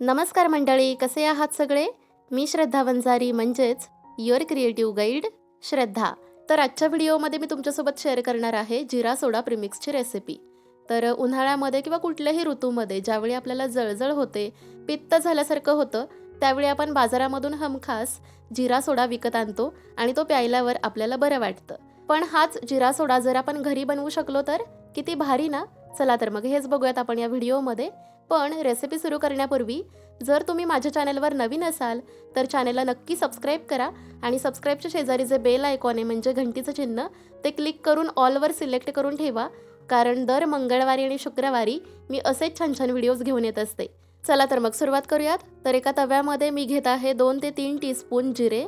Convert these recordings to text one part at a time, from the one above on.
नमस्कार मंडळी कसे आहात सगळे? मी श्रद्धा वंजारी म्हणजेच युअर क्रिएटिव्ह गाईड श्रद्धा. तर आजच्या व्हिडिओमध्ये मी तुमच्यासोबत शेअर करणार आहे जिरा सोडा प्रिमिक्सची रेसिपी तर उन्हाळ्यामध्ये किंवा कुठल्याही ऋतूमध्ये ज्यावेळी आपल्याला जळजळ होते पित्त झाल्यासारखं होतं त्यावेळी आपण बाजारामधून हमखास जिरा सोडा विकत आणतो आणि तो प्यायल्यावर आपल्याला बरं वाटतं. पण हाच जिरा सोडा जर आपण घरी बनवू शकलो तर? किती भारी ना? चला तर मग हेच बघूयात आपण या व्हिडिओमध्ये. पण रेसिपी सुरू करण्यापूर्वी जर तुम्ही माझ्या चॅनलवर नवीन असाल तर चॅनलला नक्की सबस्क्राईब करा आणि सबस्क्राईबच्या शेजारी जे बेल आयकॉन आहे म्हणजे घंटीचं चिन्ह ते क्लिक करून ऑलवर सिलेक्ट करून ठेवा. कारण दर मंगळवारी आणि शुक्रवारी मी असेच छान छान व्हिडिओज घेऊन येत असते. चला तर मग सुरुवात करूयात. तर एका तव्यामध्ये मी घेत आहे दोन ते तीन टीस्पून जिरे.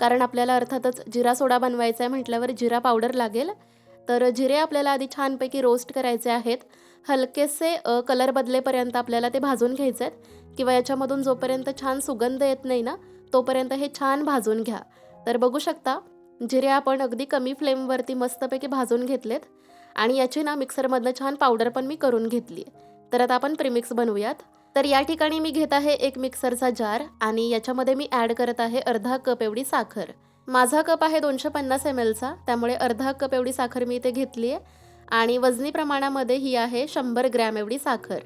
कारण आपल्याला अर्थातच जिरा सोडा बनवायचा आहे म्हटल्यावर जिरा पावडर लागेल. तर जिरे आपल्याला आधी छानपैकी रोस्ट करायचे आहेत. हलकेसे कलर बदलेपर्यंत आपल्याला ते भाजून घ्यायचे आहेत. किंवा याच्यामधून जोपर्यंत छान सुगंध येत नाही ना तोपर्यंत हे छान भाजून घ्या. तर बघू शकता जिरे आपण अगदी कमी फ्लेमवरती मस्तपैकी भाजून घेतलेत. आणि याची ना मिक्सरमधनं छान पावडर पण मी करून घेतली तर आता आपण प्रिमिक्स बनवूयात. तर या ठिकाणी मी घेत आहे एक मिक्सरचा जार आणि याच्यामध्ये मी ॲड करत आहे अर्धा कप एवढी साखर. माझा कप आहे दोनशे पन्नास एम एलचा त्यामुळे अर्धा कप एवढी साखर मी इथे घेतली आहे. आणि वजनी प्रमाणामध्ये ही आहे शंभर ग्रॅम एवढी साखर.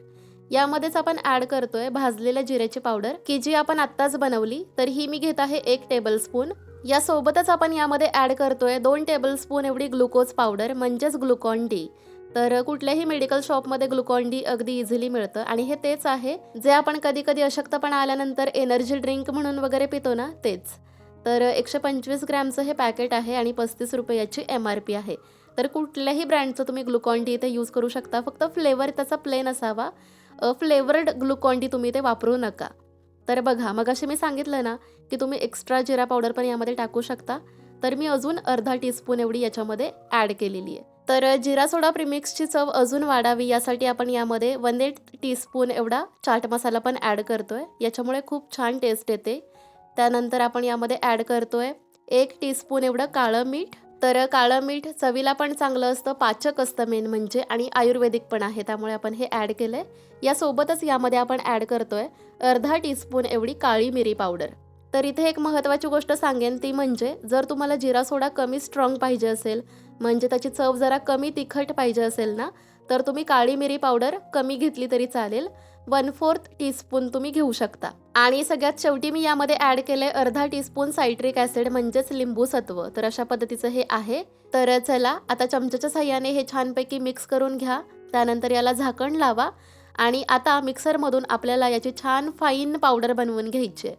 यामध्येच आपण ॲड करतोय भाजलेल्या जिऱ्याची पावडर. की जी आपण आत्ताच बनवली तर ही मी घेत आहे एक टेबलस्पून यासोबतच आपण यामध्ये ॲड करतोय दोन टेबलस्पून एवढी ग्लुकोज पावडर म्हणजेच ग्लुकॉन डी तर कुठल्याही मेडिकल शॉपमध्ये ग्लुकॉन डी अगदी इझिली मिळतं. आणि हे तेच आहे जे आपण कधी कधी अशक्तपणा आल्यानंतर एनर्जी ड्रिंक म्हणून वगैरे पितो ना तेच. तर एकशे पंचवीस ग्रॅमचं हे पॅकेट आहे आणि पस्तीस रुपये याची एम आर पी आहे. तर कुठल्याही ब्रँडचं तुम्ही ग्लुकॉन डी इथे यूज करू शकता. फक्त फ्लेवर त्याचा प्लेन असावा. फ्लेवर्ड ग्लुकॉन डी तुम्ही ते वापरू नका. तर बघा मग असे मी सांगितलं ना की तुम्ही एक्स्ट्रा जिरा पावडर पण यामध्ये टाकू शकता. तर मी अजून अर्धा टीस्पून एवढी याच्यामध्ये ॲड केलेली आहे. तर जिरा सोडा प्रिमिक्सची चव अजून वाढावी यासाठी आपण यामध्ये वन एट टीस्पून एवढा चाट मसाला पण ॲड करतोय. याच्यामुळे खूप छान टेस्ट येते. त्यानंतर आपण यामध्ये ॲड करतोय एक टीस्पून एवढं काळं मीठ. तर काळं मीठ चवीला पण चांगलं असतं पाचक असतं मेन म्हणजे आणि आयुर्वेदिक पण आहे त्यामुळे आपण हे ॲड केलं आहे यासोबतच यामध्ये आपण ॲड करतोय अर्धा टीस्पून एवढी काळी मिरी पावडर. तर इथे एक महत्त्वाची गोष्ट सांगेन ती म्हणजे जर तुम्हाला जिरा सोडा कमी स्ट्रॉंग पाहिजे असेल म्हणजे त्याची चव जरा कमी तिखट पाहिजे असेल ना तर तुम्ही काळी मिरी पावडर कमी घेतली तरी चालेल. वन फोर्थ टीस्पून तुम्ही घेऊ शकता. आणि सगळ्यात शेवटी मी यामध्ये ॲड केले अर्धा टीस्पून सायट्रिक ॲसिड म्हणजेच लिंबू सत्व. तर अशा पद्धतीचं हे आहे. तर चला आता चमच्याच्या साह्याने हे छानपैकी मिक्स करून घ्या. त्यानंतर याला झाकण लावा. आणि आता मिक्सरमधून आपल्याला याची छान फाईन पावडर बनवून घ्यायची आहे.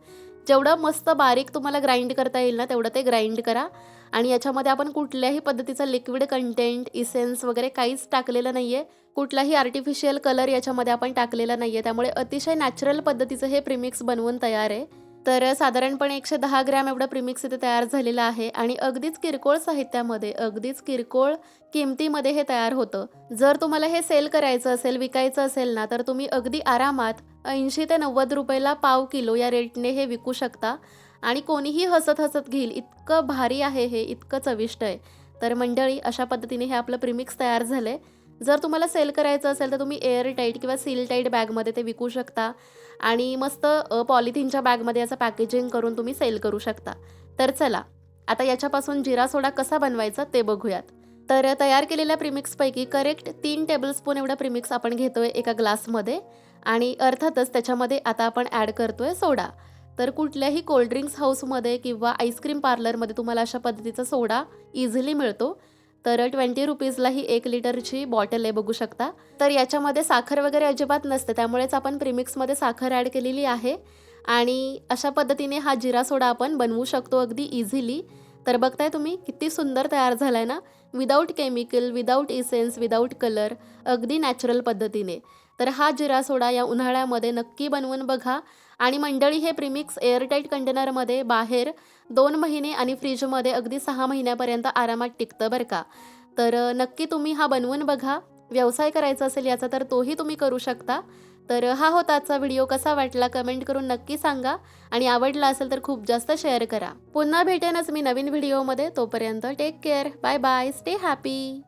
जेवढं मस्त बारीक तुम्हाला ग्राइंड करता येईल ना तेवढं ते ग्राइंड करा. आणि याच्यामध्ये आपण कुठल्याही पद्धतीचा लिक्विड कंटेंट इसेन्स वगैरे काहीच टाकलेलं नाही आहे कुठलाही आर्टिफिशियल कलर याच्यामध्ये आपण टाकलेला नाही आहे त्यामुळे अतिशय नॅचरल पद्धतीचं हे प्रिमिक्स बनवून तयार आहे. तर साधारणपणे एकशे दहा ग्रॅम एवढं प्रिमिक्स इथे तयार झालेलं आहे. आणि अगदीच किरकोळ साहित्यामध्ये अगदीच किरकोळ किमतीमध्ये हे तयार होतं. जर तुम्हाला हे सेल करायचं असेल विकायचं असेल ना तर तुम्ही अगदी आरामात ऐंशी ते नव्वद रुपयाला पाव किलो या रेटने हे विकू शकता. आणि कोणीही हसत हसत घेईल इतकं भारी आहे हे इतकं चविष्ट आहे. तर मंडळी अशा पद्धतीने हे आपलं प्रिमिक्स तयार झालं आहे जर तुम्हाला सेल करायचं असेल तर तुम्ही एअर टाईट किंवा सील टाईट बॅगमध्ये ते विकू शकता. आणि मस्त पॉलिथिनच्या बॅगमध्ये याचं पॅकेजिंग करून तुम्ही सेल करू शकता. तर चला आता याच्यापासून जिरा सोडा कसा बनवायचा ते बघूयात. तर तयार केलेल्या प्रिमिक्सपैकी करेक्ट तीन टेबलस्पून एवढा प्रिमिक्स आपण घेतोय एका ग्लासमध्ये आणि अर्थातच त्याच्यामध्ये आता आपण ॲड करतो आहे सोडा तर कुठल्याही कोल्ड्रिंक्स हाऊसमध्ये किंवा आईस्क्रीम पार्लरमध्ये तुम्हाला अशा पद्धतीचा सोडा इझिली मिळतो. तर ट्वेंटी रुपीजला ही एक लिटरची बॉटल आहे बघू शकता. तर याच्यामध्ये साखर वगैरे अजिबात नसते त्यामुळेच आपण प्रिमिक्समध्ये साखर ॲड केलेली आहे. आणि अशा पद्धतीने हा जिरा सोडा आपण बनवू शकतो अगदी इझिली तर बघताय तुम्ही किती सुंदर तयार झाला आहे ना? Without chemical without essence without colour अगदी नॅचरल पद्धतीने. तर हा जिरा सोडा या उन्हाळ्यामध्ये नक्की बनवून बघा. आणि मंडळी हे प्रिमिक्स एअरटाईट कंटेनरमध्ये बाहेर दोन महिने आणि फ्रीजमध्ये अगदी सहा महिन्यापर्यंत आरामात टिकतं बरं का. तर नक्की तुम्ही हा बनवून बघा. व्यवसाय करायचा असेल याचा तर तोही तुम्ही करू शकता. तर हा होता आजचा व्हिडिओ. कसा वाटला कमेंट करून नक्की सांगा. आणि आवडला असेल तर खूप जास्त शेअर करा. पुन्हा भेटेनच मी नवीन व्हिडिओमध्ये. तोपर्यंत take care bye bye stay happy